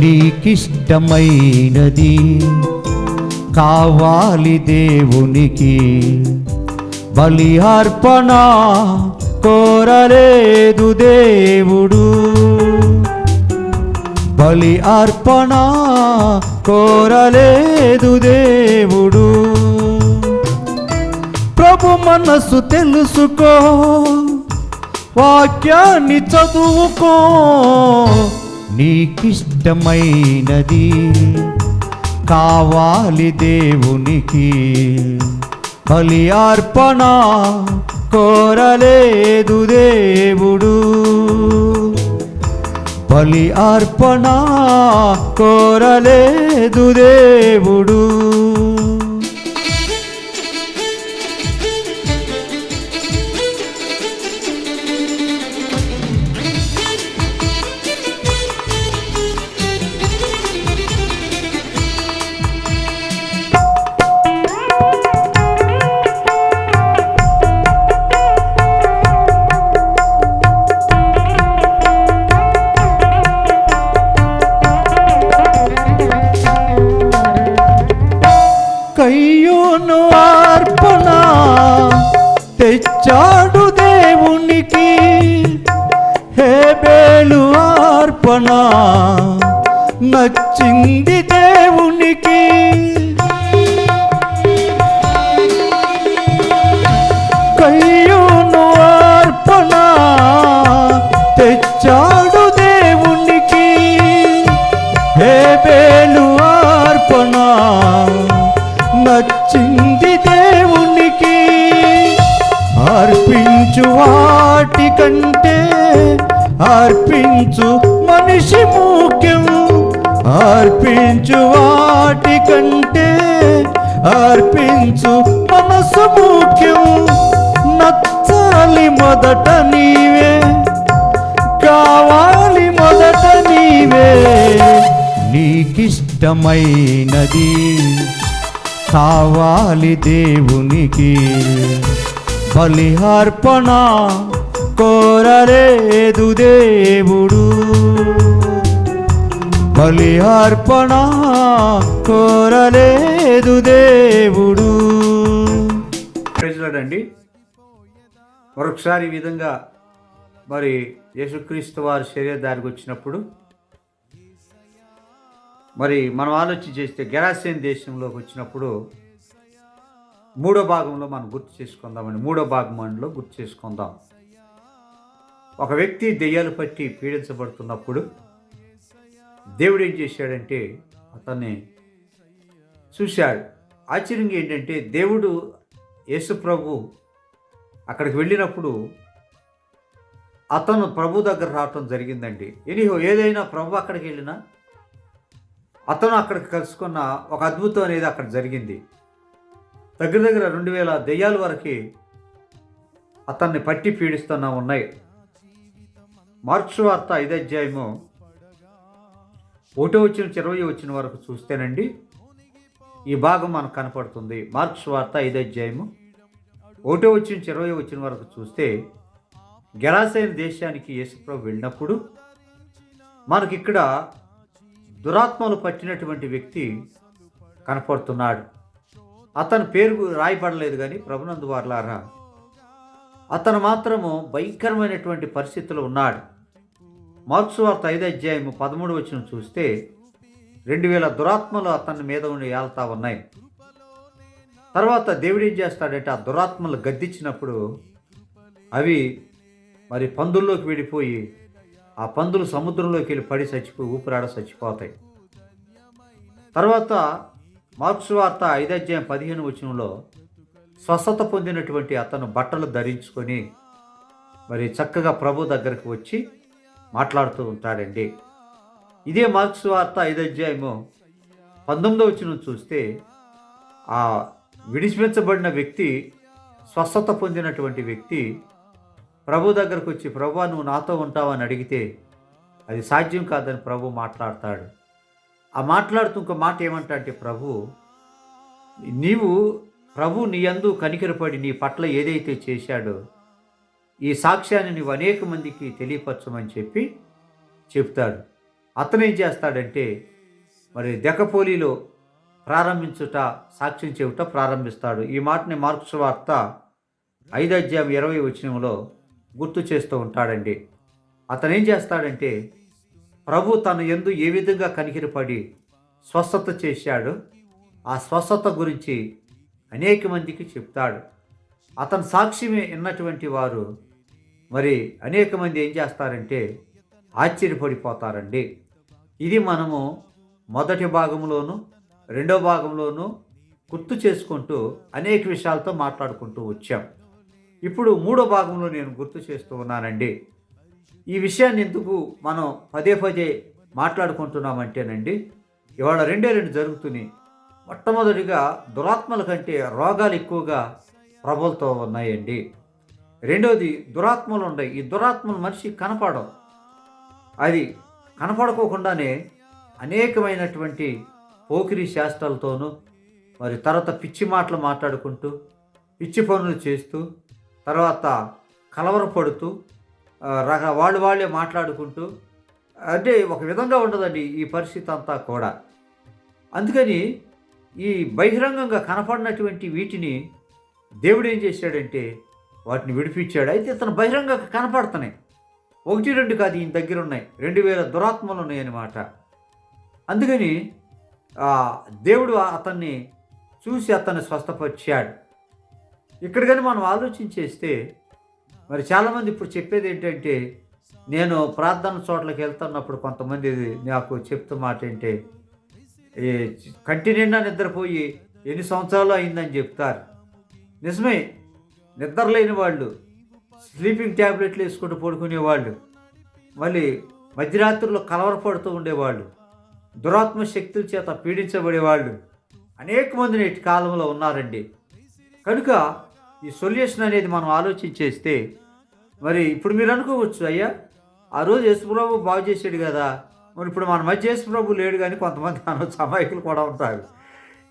నీకిష్టమైనది కావాలి దేవునికి బలి అర్పణ కోరలేదు దేవుడు. బలి అర్పణ కోరలేదు దేవుడు. ప్రభు మనసు తెలుసుకో వాక్యాన్ని చదువుకో ఇష్టమైనది కావాలి దేవునికి బలి అర్పణ కోరలేదు దేవుడు. బలి అర్పణ కోరలేదు దేవుడు. తెచ్చాడు దేవునికి. హేబేలు అర్పణ నచ్చింది దేవునికి కంటే అర్పించు మనిషి ముఖ్యం. అర్పించు వాటి కంటే అర్పించు మనసు ముఖ్యం. నచ్చాలి మొదట నీవే. కావాలి మొదట నీవే. నీకిష్టమైనది కావాలి దేవునికి బలిహార్పణ కోరలేదు దేవుడు బలి అర్పణ కోరలేదు దేవుడు అండి మరొకసారి ఈ విధంగా మరి యేసుక్రీస్తు వారి శరీరదారికి వచ్చినప్పుడు మరి మనం ఆలోచన చేస్తే గెరాసేన్ దేశంలోకి వచ్చినప్పుడు మూడో భాగంలో మనం గుర్తు చేసుకుందామండి. మూడో భాగంలో గుర్తు చేసుకుందాం. ఒక వ్యక్తి దెయ్యాలు పట్టి పీడించబడుతున్నప్పుడు దేవుడు ఏం చేశాడంటే అతన్ని చూశాడు. ఆశ్చర్యంగా ఏంటంటే దేవుడు యేసు ప్రభు అక్కడికి వెళ్ళినప్పుడు అతను ప్రభు దగ్గర రావటం జరిగిందండి. ఎనీహో ఏదైనా ప్రభు అక్కడికి వెళ్ళినా అతను అక్కడికి కలుసుకున్న ఒక అద్భుతం అనేది అక్కడ జరిగింది. దగ్గర దగ్గర రెండు వేల దెయ్యాల వరకు అతన్ని పట్టి పీడిస్తున్నా ఉన్నాయి. మార్చు వార్త ఐదు అధ్యాయము ఒకటో వచ్చిన ఇరవై వచ్చిన వరకు చూస్తేనండి ఈ భాగం మనకు కనపడుతుంది. మార్క్స్ వార్త ఐదు అధ్యాయము ఒకటో వచ్చిన ఇరవై వచ్చిన వరకు చూస్తే గెరాసైన దేశానికి యేసుప్రభు వెళ్ళినప్పుడు మనకి ఇక్కడ దురాత్మలు పట్టినటువంటి వ్యక్తి కనపడుతున్నాడు. అతని పేరు రాయబడలేదు కానీ ప్రభునందు వార్లారా అతను మాత్రము భయంకరమైనటువంటి పరిస్థితిలో ఉన్నాడు. మార్క్స్ వార్త ఐదు అధ్యాయము పదమూడు వచ్చిన చూస్తే రెండు వేల దురాత్మలు అతని మీద ఉండి ఏళ్తా ఉన్నాయి. తర్వాత దేవుడు ఏం చేస్తాడంటే ఆ దురాత్మలు గద్దించినప్పుడు అవి మరి పందుల్లోకి వెళ్ళిపోయి ఆ పందులు సముద్రంలోకి వెళ్ళి పడి చచ్చిపోయి ఊపిరాడ చచ్చిపోతాయి. తర్వాత మార్క్స్ వార్త ఐదు అధ్యాయం పదిహేను వచనంలో స్వస్థత పొందినటువంటి అతను బట్టలు ధరించుకొని మరి చక్కగా ప్రభు దగ్గరకు వచ్చి మాట్లాడుతూ ఉంటాడండి. ఇదే మార్క్స్ వార్త ఐదో అధ్యాయము పంతొమ్మిదో వచ్చిన చూస్తే ఆ విడిచిపెంచబడిన వ్యక్తి స్వస్థత పొందినటువంటి వ్యక్తి ప్రభు దగ్గరకు వచ్చి ప్రభు నువ్వు నాతో ఉంటావని అడిగితే అది సాధ్యం కాదని ప్రభు మాట్లాడతాడు. ఆ మాట్లాడుతూ ఇంకో మాట ఏమంటా అంటే ప్రభు నీవు ప్రభు నీ యందు కనికరపడి నీ పట్ల ఏదైతే చేశాడో ఈ సాక్ష్యాన్ని నువ్వు అనేక మందికి తెలియపరచమని చెప్పి చెప్తాడు. అతను ఏం చేస్తాడంటే మరి దెకపోలిలో ప్రారంభించుట సాక్ష్యం చెబుట ప్రారంభిస్తాడు. ఈ మాటని మార్క్స్ వార్త ఐదు అధ్యాయం ఇరవై వచనంలో గుర్తు చేస్తూ ఉంటాడండి. అతను ఏం చేస్తాడంటే ప్రభు తను ఎందు ఏ విధంగా కనికిరపడి స్వస్థత చేశాడు ఆ స్వస్థత గురించి అనేక మందికి చెప్తాడు. అతని సాక్ష్యమే విన్నటువంటి వారు మరి అనేక మంది ఏం చేస్తారంటే ఆశ్చర్యపడిపోతారండి. ఇది మనము మొదటి భాగంలోను రెండో భాగంలోను గుర్తు చేసుకుంటూ అనేక విషయాలతో మాట్లాడుకుంటూ వచ్చాం. ఇప్పుడు మూడో భాగంలో నేను గుర్తు చేస్తూ ఉన్నానండి. ఈ విషయాన్ని ఎందుకు మనం పదే పదే మాట్లాడుకుంటున్నామంటేనండి ఇవాళ రెండే రెండు జరుగుతున్నాయి. మొట్టమొదటిగా దురాత్మల కంటే రోగాలు ఎక్కువగా ప్రబలుతూ ఉన్నాయండి. రెండోది దురాత్మలు ఉన్నాయి ఈ దురాత్మలు మనిషి కనపడవు. అది కనపడకోకుండానే అనేకమైనటువంటి పోకిరి శాస్త్రాలతోనూ మరి తర్వాత పిచ్చి మాటలు మాట్లాడుకుంటూ పిచ్చి పనులు చేస్తూ తర్వాత కలవరపడుతూ రక వాళ్ళు వాళ్ళే మాట్లాడుకుంటూ అంటే ఒక విధంగా ఉండదండి ఈ పరిస్థితి అంతా కూడా. అందుకని ఈ బహిరంగంగా కనపడినటువంటి వీటిని దేవుడు ఏం చేశాడంటే వాటిని విడిపించాడు. అయితే ఇతను బహిరంగ కనపడుతున్నాయి. ఒకటి రెండు కాదు ఈయన దగ్గర ఉన్నాయి. రెండు వేల దురాత్మలు ఉన్నాయన్నమాట. అందుకని దేవుడు అతన్ని చూసి అతన్ని స్వస్థపరిచాడు. ఇక్కడ కానీ మనం ఆలోచించేస్తే మరి చాలామంది ఇప్పుడు చెప్పేది ఏంటంటే నేను ప్రార్థన చోట్లకి వెళ్తున్నప్పుడు కొంతమంది నాకు చెప్తూ మాట ఏంటి ఈ కంటి నిండా నిద్రపోయి ఎన్ని సంవత్సరాలు అయిందని చెప్తారు. నిజమే నిద్ర లేని వాళ్ళు స్లీపింగ్ ట్యాబ్లెట్లు వేసుకుంటూ పడుకునేవాళ్ళు మళ్ళీ మధ్యరాత్రిలో కలవరపడుతూ ఉండేవాళ్ళు దురాత్మ శక్తుల చేత పీడించబడేవాళ్ళు అనేక మంది నేటి కాలంలో ఉన్నారండి. కనుక ఈ సొల్యూషన్ అనేది మనం ఆలోచించేస్తే మరి ఇప్పుడు మీరు అనుకోవచ్చు అయ్యా ఆ రోజు యేసుప్రభు బాగు చేసాడు కదా మరి ఇప్పుడు మన మధ్య యేసుప్రభు లేడు కానీ కొంతమంది అనొచ్చు అమాయకులు కూడా ఉంటారు.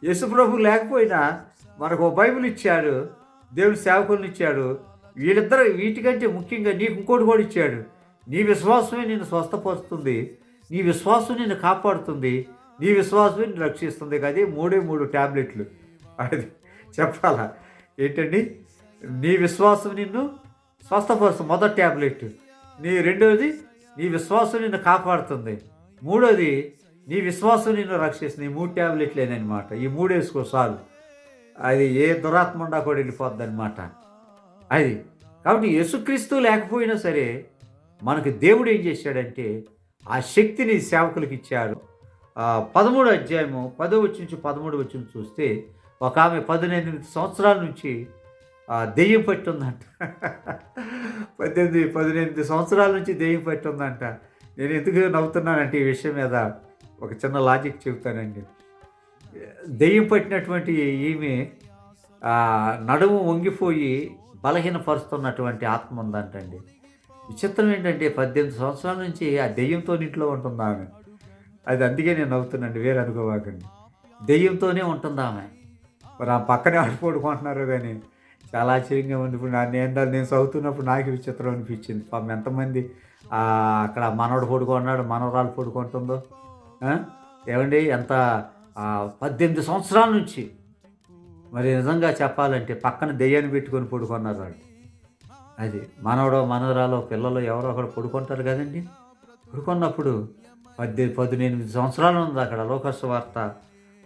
యేసుప్రభు లేకపోయినా మనకు ఓ బైబిల్ ఇచ్చాడు దేవుడు సేవకులను ఇచ్చాడు. వీళ్ళిద్దరు వీటికంటే ముఖ్యంగా నీకు ఇంకోటి కూడా ఇచ్చాడు. నీ విశ్వాసమే నిన్ను స్వస్థపరుస్తుంది. నీ విశ్వాసం నిన్ను కాపాడుతుంది. నీ విశ్వాసమే నిన్ను రక్షిస్తుంది. కానీ మూడే మూడు ట్యాబ్లెట్లు అది చెప్పాలా? ఏంటండి? నీ విశ్వాసం నిన్ను స్వస్థపరుస్తుంది. మొదటి ట్యాబ్లెట్ నీ రెండోది నీ విశ్వాసం నిన్ను కాపాడుతుంది. మూడోది నీ విశ్వాసం నిన్ను రక్షిస్తుంది. ఈ మూడు ట్యాబ్లెట్లేనమాట ఈ మూడు వేసుకో చాలు అది ఏ దురాత్మ ఉండా కూడా వెళ్ళిపోద్ది అనమాట అది కాబట్టి యేసుక్రీస్తు లేకపోయినా సరే మనకు దేవుడు ఏం చేశాడంటే ఆ శక్తిని సేవకులకు ఇచ్చాడు పదమూడు అధ్యాయము పదో వచ్చి నుంచి పదమూడు వచ్చి చూస్తే ఒక ఆమె పదిహేను సంవత్సరాల నుంచి దెయ్యం దెయ్యం పట్టుందంట. పద్దెనిమిది పదిహేను సంవత్సరాల నుంచి దెయ్యం పట్టుందంట. నేను ఎందుకు నవ్వుతున్నానంటే ఈ విషయం మీద ఒక చిన్న లాజిక్ చెబుతానండి. దెయ్యం పట్టినటువంటి ఈమె నడుము వంగిపోయి బలహీనపరుస్తున్నటువంటి ఆత్మ ఉందంటండి. విచిత్రం ఏంటంటే పద్దెనిమిది సంవత్సరాల నుంచి ఆ దెయ్యంతో ఇంట్లో ఉంటుంది ఆమె? అది అందుకే నేను నవ్వుతున్నాండి వేరే అనుకోవాకండి. దెయ్యంతోనే ఉంటుంది ఆమె? మరి ఆ పక్కనే ఆడిపోడుకుంటున్నారు కానీ చాలా ఆశ్చర్యంగా ఉంది. ఇప్పుడు నా నేను నేను చదువుతున్నప్పుడు నాకు విచిత్రం అనిపించింది. పాపం ఎంతమంది అక్కడ మనవడు పడుకున్నాడు మనవరాలు పడుకుంటుందో? ఏమండి ఎంత పద్దెనిమిది సంవత్సరాల నుంచి మరి నిజంగా చెప్పాలంటే పక్కన దెయ్యాన్ని పెట్టుకొని పడుకున్నారు వాళ్ళు అది మనవడో మనవరాలో పిల్లలు ఎవరో ఒకరు పడుకుంటారు కదండి. పడుకున్నప్పుడు పద్దె పద్దెనిమిది సంవత్సరాలు ఉంది అక్కడ లోకస్ వార్త.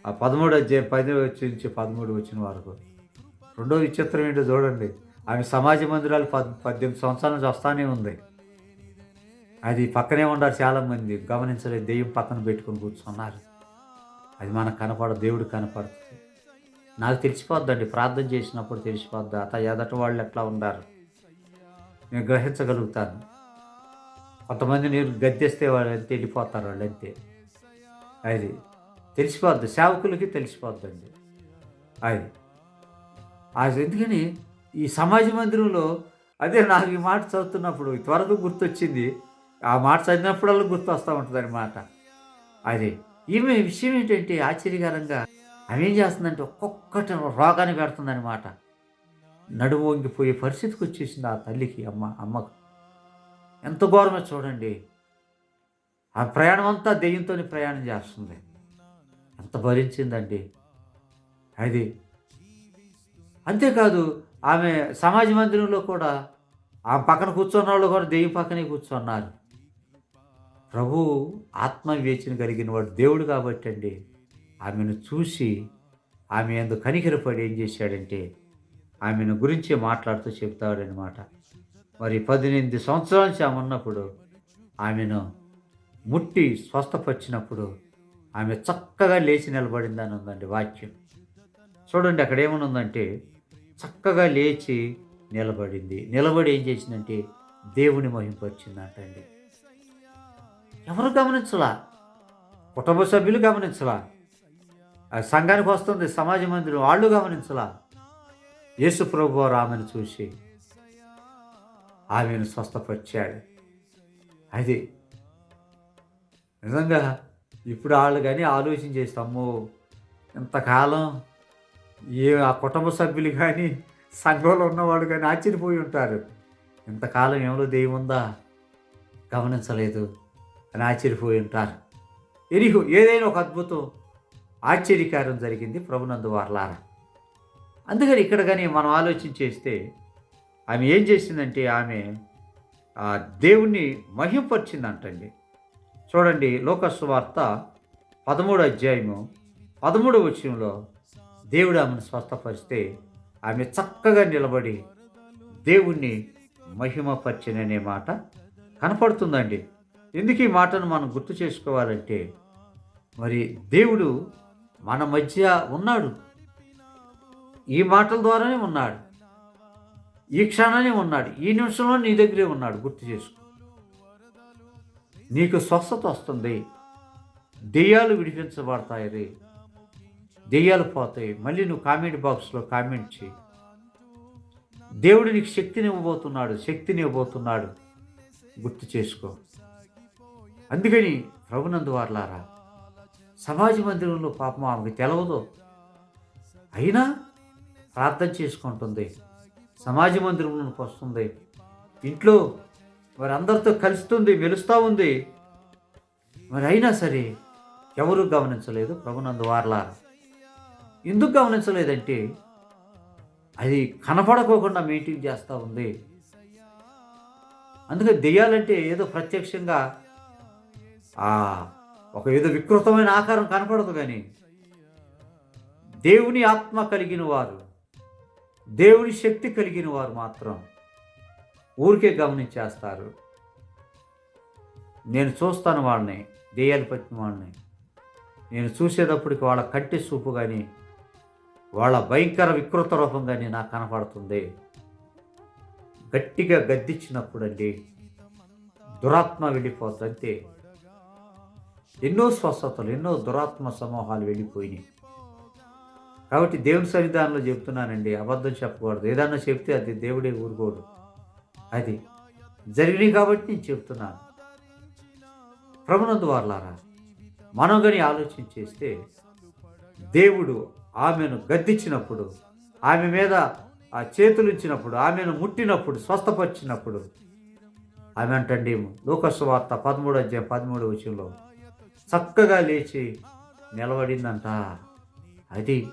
ఆ పదమూడు అధ్యాయం పది వచ్చి నుంచి పదమూడు వచ్చిన వరకు. రెండో విచిత్రం ఏంటో చూడండి. ఆమె సమాజ మందిరాలు పద్ పద్దెనిమిది సంవత్సరాల నుంచి వస్తానే ఉంది. అది పక్కనే ఉన్నారు చాలామంది. గమనించలేదు. దెయ్యం పక్కన పెట్టుకొని కూర్చున్నారు. అది మనకు కనపడదు దేవుడు కనపడుతుంది. నాకు తెలిసిపోద్దండి ప్రార్థన చేసినప్పుడు తెలిసిపోద్ది. అత ఎదట వాళ్ళు ఎట్లా ఉండారు? నేను గ్రహించగలుగుతాను. కొంతమంది నేను గద్దెస్తే వాళ్ళు అంతే వెళ్ళిపోతారు వాళ్ళు అంతే. అది తెలిసిపోద్ది సేవకులకి తెలిసిపోద్దండి. అది. అది ఎందుకని? ఈ సమాజ మందిరంలో అదే నాకు ఈ మాట చదువుతున్నప్పుడు త్వరగా గుర్తొచ్చింది. ఆ మాట చదివినప్పుడల్లా గుర్తు వస్తూ ఉంటుంది అనమాట అది. ఈమె విషయం ఏంటంటే ఆశ్చర్యకరంగా ఆమె ఏం చేస్తుందంటే ఒక్కొక్కటి రోగాన్ని పెడుతుందన్నమాట. నడుము వంగిపోయే పరిస్థితికి వచ్చేసింది ఆ తల్లికి అమ్మ అమ్మకు. ఎంత ఘోరమో చూడండి. ఆ ప్రయాణం అంతా దెయ్యంతో ప్రయాణం చేస్తుంది. ఎంత భరించిందండి. అది అంతేకాదు ఆమె సమాజ మందిరంలో కూడా ఆమె పక్కన కూర్చున్న వాళ్ళు కూడా దెయ్యం పక్కనే కూర్చున్నారు. ప్రభు ఆత్మవివేచన కలిగిన వాడు దేవుడు కాబట్టి అండి ఆమెను చూసి ఆమె ఎందుకు కనికరపడి ఏం చేశాడంటే ఆమెను గురించి మాట్లాడుతూ చెప్తాడనమాట మరి పద్దెనిమిది సంవత్సరాల నుంచి ఆమె ఉన్నప్పుడు ఆమెను ముట్టి స్వస్థపరిచినప్పుడు ఆమె చక్కగా లేచి నిలబడిందని ఉందండి వాక్యం. చూడండి అక్కడ ఏమనుందంటే చక్కగా లేచి నిలబడింది. నిలబడి ఏం చేసిందంటే దేవుని మహింపరిచిందంటండి. ఎవరు గమనించలా? కుటుంబ సభ్యులు గమనించలా? ఆ సంఘానికి వస్తుంది సమాజ మందిరం వాళ్ళు గమనించలా? యేసు ప్రభు ఆమెను చూసి ఆమెను స్వస్థపరిచాడు. అది నిజంగా ఇప్పుడు వాళ్ళు కానీ ఆలోచన చేస్తాము ఇంతకాలం ఏ ఆ కుటుంబ సభ్యులు కానీ సంఘంలో ఉన్నవాడు కానీ ఆశ్చర్యపోయి ఉంటారు. ఇంతకాలం ఏమో దేవుందా? గమనించలేదు. అని ఆశ్చర్యపోయి ఉంటారు ఎరిహు ఏదైనా ఒక అద్భుతం ఆశ్చర్యకారం జరిగింది ప్రభునందు వారలారా. అందుకని ఇక్కడ కానీ మనం ఆలోచన చేస్తే ఆమె ఏం చేసిందంటే ఆమె ఆ దేవుణ్ణి మహింపరిచిందంటండి. చూడండి లోకస్వార్త పదమూడు అధ్యాయము పదమూడు విషయంలో దేవుడు ఆమెను స్వస్థపరిస్తే ఆమె చక్కగా నిలబడి దేవుణ్ణి మహిమపరిచిననే మాట కనపడుతుందండి. ఎందుకు ఈ మాటను మనం గుర్తు చేసుకోవాలంటే మరి దేవుడు మన మధ్య ఉన్నాడు. ఈ మాటల ద్వారానే ఉన్నాడు. ఈ క్షణానే ఉన్నాడు. ఈ నిమిషంలో నీ దగ్గరే ఉన్నాడు. గుర్తు చేసుకో. నీకు స్వస్థత వస్తుంది. దెయ్యాలు విడిపించబడతాయి. రే దెయ్యాలు పోతాయి. మళ్ళీ నువ్వు కామెంట్ బాక్స్లో కామెంట్ చేయి. దేవుడు నీకు శక్తిని ఇవ్వబోతున్నాడు. శక్తిని ఇవ్వబోతున్నాడు. గుర్తు చేసుకో. అందుకని ప్రభునందు వార్లారా సమాజ మందిరంలో పాపం ఆమెకు తెలవదు. అయినా ప్రార్థన చేసుకుంటుంది సమాజ మందిరంలోకి వస్తుంది ఇంట్లో మరి అందరితో కలుస్తుంది మెలుస్తూ ఉంది. మరి అయినా సరే ఎవరు గమనించలేదు ప్రభునందు వార్లారా ఎందుకు గమనించలేదంటే అది కనపడకోకుండా మెయింటైన్ చేస్తూ ఉంది. అందుకే దెయ్యాలంటే ఏదో ప్రత్యక్షంగా ఒక ఏదో వికృతమైన ఆకారం కనపడదు కానీ దేవుని ఆత్మ కలిగిన వారు దేవుని శక్తి కలిగిన వారు మాత్రం ఊరికే గమనించేస్తారు. నేను చూస్తాను వాళ్ళని దెయ్యాలు పట్టిన వాళ్ళని. నేను చూసేటప్పటికి వాళ్ళ కంటి చూపు కానీ వాళ్ళ భయంకర వికృత రూపం కానీ నాకు కనపడుతుంది. గట్టిగా గద్దించినప్పుడు అండి దురాత్మ వెళ్ళిపోతుంది అంతే. ఎన్నో స్వస్థతలు ఎన్నో దురాత్మ సమూహాలు వెళ్ళిపోయినాయి. కాబట్టి దేవుని సన్నిధానంలో చెప్తున్నానండి అబద్ధం చెప్పకూడదు. ఏదన్నా చెప్తే అది దేవుడే ఊరుకోడు. అది జరిగినాయి కాబట్టి నేను చెప్తున్నాను. ప్రభునందు వారలారా మనం కానీ ఆలోచన చేస్తే దేవుడు ఆమెను గద్దించినప్పుడు ఆమె మీద ఆ చేతులు ఇచ్చినప్పుడు ఆమెను ముట్టినప్పుడు స్వస్థపరిచినప్పుడు ఆమె అంటండి లోకస్వార్త పదమూడు అధ్యాయం పదమూడు విషయంలో చక్కగా లేచి నిలబడిందంట. అది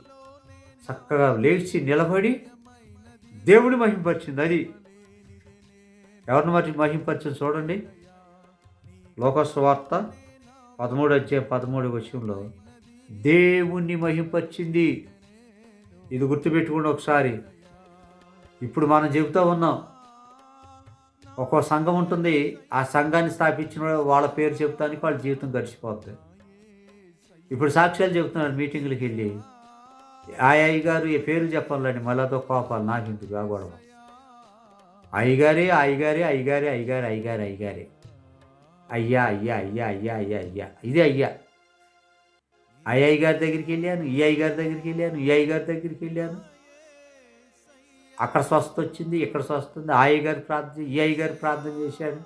చక్కగా లేచి నిలబడి దేవుని మహింపరిచింది. అది ఎవరిని మరి మహింపరిచింది చూడండి. లోకస్వార్త పదమూడు వచ్చే పదమూడు విషయంలో దేవుణ్ణి మహింపరిచింది. ఇది గుర్తుపెట్టుకోండి ఒకసారి. ఇప్పుడు మనం చెబుతూ ఉన్నాం. ఒక్కో సంఘం ఉంటుంది. ఆ సంఘాన్ని స్థాపించిన వాళ్ళ పేరు చెప్తానికి వాళ్ళ జీవితం గడిచిపోతుంది ఇప్పుడు సాక్ష్యాలు చెబుతున్నారు మీటింగులకు వెళ్ళి. ఆ అయ్యగారు ఈ పేరు చెప్పాలని మళ్ళాతో కోపాలు. నాకు ఇంటికి ఆ గొడవ అయ్యగారే అయ్యగారే అయ్యగారే అయ్యగారే అయ్యగారే అయ్యగారే అయ్యా అయ్యా అయ్యా అయ్యా అయ్యా అయ్యా. ఇదే అయ్యా. అయ్యాయి గారి దగ్గరికి వెళ్ళాను. ఈ అయ్యగారి దగ్గరికి వెళ్ళాను. ఈ అయ్యగారి దగ్గరికి వెళ్ళాను. అక్కడ స్వస్థ వచ్చింది ఇక్కడ స్వస్థ ఉంది. ఆ అయ్యగారి ప్రార్థన ఈ అయ్యగారి ప్రార్థన చేశాడు.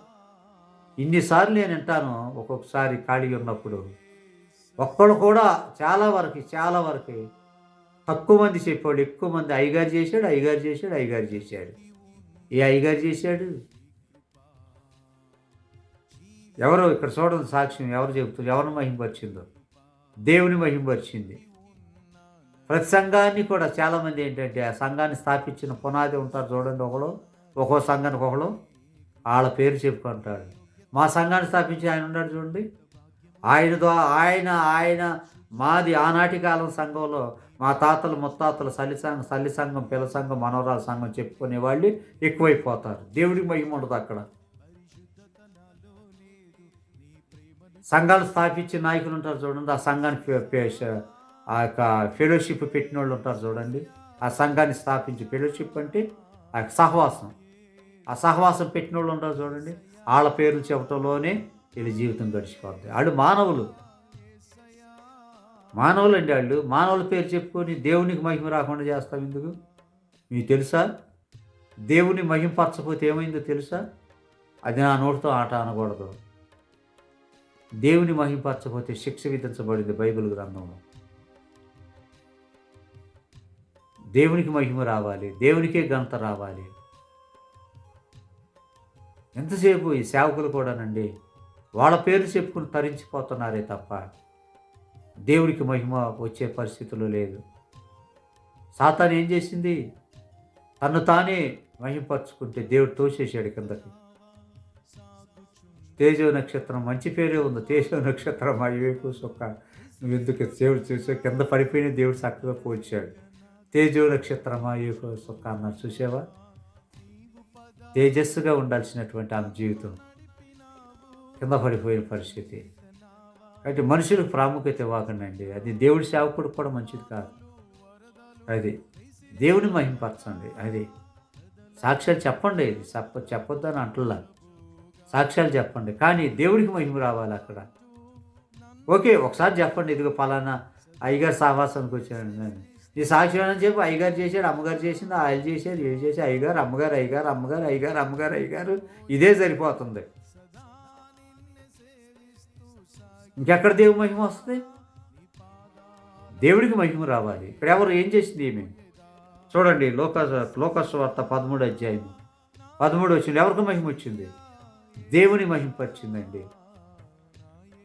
ఇన్నిసార్లు నేను వింటాను ఒక్కొక్కసారి ఖాళీ ఉన్నప్పుడు. ఒక్కడు కూడా చాలా వరకు చాలా వరకు తక్కువ మంది చెప్పాడు ఎక్కువ మంది అయ్యగారు చేశాడు అయ్యగారు చేశాడు అయ్యగారు చేశాడు. ఏ అయ్యగారు చేశాడు? ఎవరు ఇక్కడ చూడండి సాక్ష్యం ఎవరు చెబుతారు ఎవరిని మహింపరిచిందో? దేవుని మహింపరిచింది. ప్రతి సంఘాన్ని కూడా చాలామంది ఏంటంటే ఆ సంఘాన్ని స్థాపించిన పునాది ఉంటారు చూడండి ఒకడు ఒక్కో సంఘానికి ఒకడు వాళ్ళ పేరు చెప్పుకుంటాడు. మా సంఘాన్ని స్థాపించి ఆయన ఉన్నాడు చూడండి. ఆయన ద్వారా ఆయన ఆయన మాది ఆనాటి కాలం సంఘంలో మా తాతలు ముత్తాతలు సల్లి సంఘం సల్లి సంఘం పిల్ల సంఘం మనవరాల సంఘం చెప్పుకునే వాళ్ళు ఎక్కువైపోతారు. దేవుడికి మహిమ ఉండదు అక్కడ. సంఘాలు స్థాపించే నాయకులు ఉంటారు చూడండి. ఆ సంఘానికి ఆ యొక్క ఫెలోషిప్ పెట్టిన వాళ్ళు ఉంటారు చూడండి. ఆ సంఘాన్ని స్థాపించి ఫెలోషిప్ అంటే ఆ యొక్క సహవాసం. ఆ సహవాసం పెట్టిన వాళ్ళు ఉంటారు చూడండి. వాళ్ళ పేర్లు చెప్పటంలోనే వీళ్ళ జీవితం గడిచిపోద్ది. వాళ్ళు మానవులు. మానవులు అండి వాళ్ళు. మానవుల పేరు చెప్పుకొని దేవునికి మహిమ రాకుండా చేస్తాం ఎందుకు? మీకు తెలుసా? దేవుని మహింపరచకపోతే ఏమైందో తెలుసా? అది నా నోటితో ఆట అనకూడదు. దేవుని మహింపరచకపోతే శిక్ష విధించబడింది బైబిల్ గ్రంథంలో. దేవునికి మహిమ రావాలి దేవునికే ఘనత రావాలి. ఎంతసేపు ఈ సేవకులు కూడానండి వాళ్ళ పేరు చెప్పుకుని తరించిపోతున్నారే తప్ప దేవునికి మహిమ వచ్చే పరిస్థితులు లేదు. సాతాను ఏం చేసింది? తను తానే మహిమపరుచుకుంటే దేవుడు తోసేసాడు కిందకి. తేజో నక్షత్రం మంచి పేరే ఉంది. తేజో నక్షత్రం అయ్యేపు సుఖ. నువ్వు ఎందుకు దేవుడు చూసావు? కింద పడిపోయిన దేవుడు చక్కగా పోల్చాడు తేజో నక్షత్రమా ఆ వైపు అన్నారు చూసావా? తేజస్సుగా ఉండాల్సినటువంటి ఆమె జీవితం కింద పడిపోయిన పరిస్థితి. కాబట్టి మనుషులకు ప్రాముఖ్యత ఇవ్వకండి అది దేవుడి సేవకుడు కూడా మంచిది కాదు. అది దేవుని మహింపరచండి. అది సాక్ష్యాలు చెప్పండి. చెప్ప చెప్పొద్దు అని అంటున్నా సాక్ష్యాలు చెప్పండి. కానీ దేవుడికి మహిమ రావాలి అక్కడ. ఓకే ఒకసారి చెప్పండి. ఇదిగో పలానా అయ్యగారు సావాసానికి వచ్చాను నేను ఈ సాక్ష్యం అని చెప్పి అయ్యగారు చేశాడు అమ్మగారు చేసింది ఆయన చేశారు ఏం చేసి అయ్యగారు అమ్మగారు అయ్యగారు అమ్మగారు అయ్యగారు అమ్మగారు అయ్యగారు ఇదే సరిపోతుంది. ఇంకెక్కడ దేవుడి మహిమ వస్తుంది? దేవుడికి మహిమ రావాలి. ఇక్కడ ఎవరు ఏం చేసింది ఏమి చూడండి లోక లోకస్ వార్త పదమూడు అధ్యాయం. పదమూడు వచ్చింది. ఎవరికి మహిమ వచ్చింది? దేవుని మహిమపరిచిందండి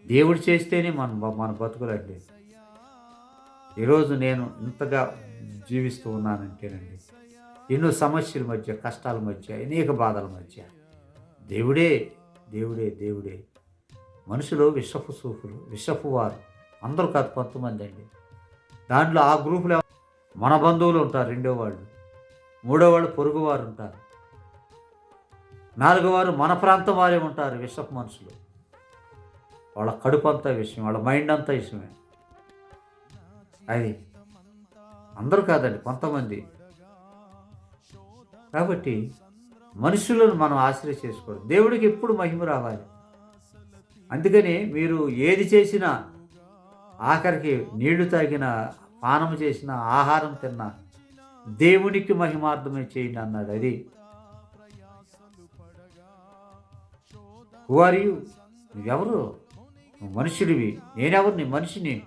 దేవుడు చేస్తేనే మన మన బతుకులండి. ఈరోజు నేను ఇంతగా జీవిస్తూ ఉన్నానంటేనండి ఎన్నో సమస్యల మధ్య కష్టాల మధ్య అనేక బాధల మధ్య దేవుడే దేవుడే దేవుడే. మనుషులు విషపు సూపులు విషపు వారు అందరూ కాదు కొంతమంది అండి. దాంట్లో ఆ గ్రూపులో మన బంధువులు ఉంటారు రెండో వాళ్ళు. మూడో వాళ్ళు పొరుగు వారు ఉంటారు. నాలుగో వారు మన ప్రాంతం వారే ఉంటారు విషపు మనుషులు. వాళ్ళ కడుపు అంతా విషయం వాళ్ళ మైండ్ అంతా విషయమే అది అందరూ కాదండి కొంతమంది. కాబట్టి మనుషులను మనం ఆశ్రయ చేసుకోవాలి. దేవుడికి ఎప్పుడు మహిమ రావాలి. అందుకని మీరు ఏది చేసినా ఆఖరికి నీళ్ళు తాగిన పానం చేసిన ఆహారం తిన్నా దేవునికి మహిమార్థమే చేయండి అన్నాడు. అది వారియు ఎవరు నువ్వెవరు? మనుషుడివి. నేనెవరిని? మనిషిని.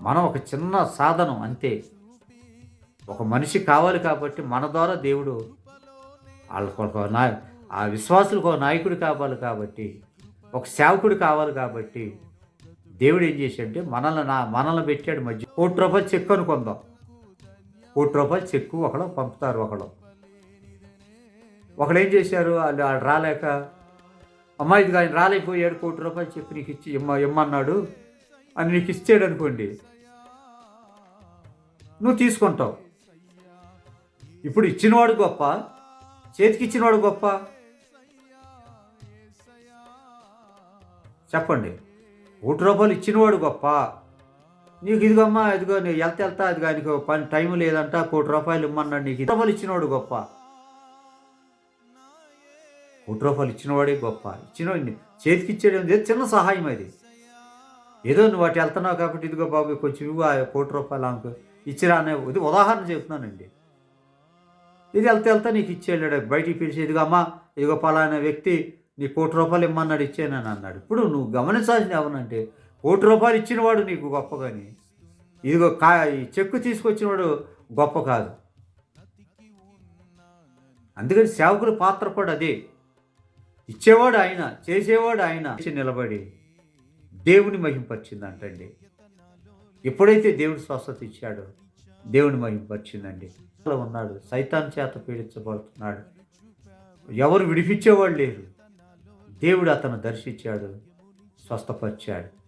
మనం ఒక చిన్న సాధనం అంతే. ఒక మనిషి కావాలి కాబట్టి మన ద్వారా దేవుడు వాళ్ళకొక నా ఆ విశ్వాసులకు ఒక నాయకుడు కావాలి కాబట్టి ఒక సేవకుడు కావాలి కాబట్టి దేవుడు ఏం చేశాడంటే మనల్ని నా మనల్ని పెట్టాడు మధ్య. కోటి రూపాయలు చెక్కు అనుకుందాం. కోటి రూపాయలు చెక్కు ఒకడు పంపుతారు ఒకడు ఒకడు ఏం చేశారు? వాళ్ళు వాళ్ళు రాలేక అమ్మాయి ఆయన రాలేకపోయాడు కోటి రూపాయలు చెప్పి నీకు ఇచ్చి ఇమ్మ ఇమ్మన్నాడు. అని నీకు ఇచ్చాడు అనుకోండి. నువ్వు తీసుకుంటావు. ఇప్పుడు ఇచ్చినవాడు గొప్ప చేతికి ఇచ్చినవాడు గొప్ప. చెప్పండి కోటి రూపాయలు ఇచ్చినవాడు గొప్ప. నీకు ఇదిగమ్మా ఇదిగో నీకు వెళ్తే వెళ్తా అది నీకు పని టైం లేదంట కోటి రూపాయలు ఇమ్మన్నాడు నీకు ఇరవై రూపాయలు ఇచ్చినవాడు గొప్ప. కోటి రూపాయలు ఇచ్చినవాడే గొప్ప. ఇచ్చినవాడిని చేతికి ఇచ్చేది చిన్న సహాయం అది. ఏదో నువ్వు వాటి వెళ్తున్నావు కాబట్టి ఇదిగో బాబు కొంచెం ఇవ్వు కోటి రూపాయలు ఆమెకు. ఇచ్చిరా అనే ఇది ఉదాహరణ చెప్తున్నానండి. ఇది వెళ్తే వెళ్తా నీకు ఇచ్చేళ్ళాడు బయటికి పిలిచి ఇదిగో అమ్మా ఇదిగో పలానా వ్యక్తి నీ కోటి రూపాయలు ఇమ్మన్నాడు ఇచ్చానని అన్నాడు. ఇప్పుడు నువ్వు గమనించాల్సింది ఎవరంటే కోటి రూపాయలు ఇచ్చినవాడు నీకు గొప్ప కానీ ఇదిగో కా ఈ చెక్కు తీసుకొచ్చినవాడు గొప్ప కాదు. అందుకని సేవకుల పాత్ర కూడా అదే. ఇచ్చేవాడు ఆయన చేసేవాడు ఆయన నిలబడి దేవుని మహింపరిచిందంటండి. ఎప్పుడైతే దేవుడు స్వస్థత ఇచ్చాడో దేవుని మహింపరిచిందండి. అలా ఉన్నాడు. సైతాన్ చేత పీడించబడుతున్నాడు. ఎవరు విడిపించేవాళ్ళు లేరు. దేవుడు అతను దర్శించాడు స్వస్థపరిచాడు.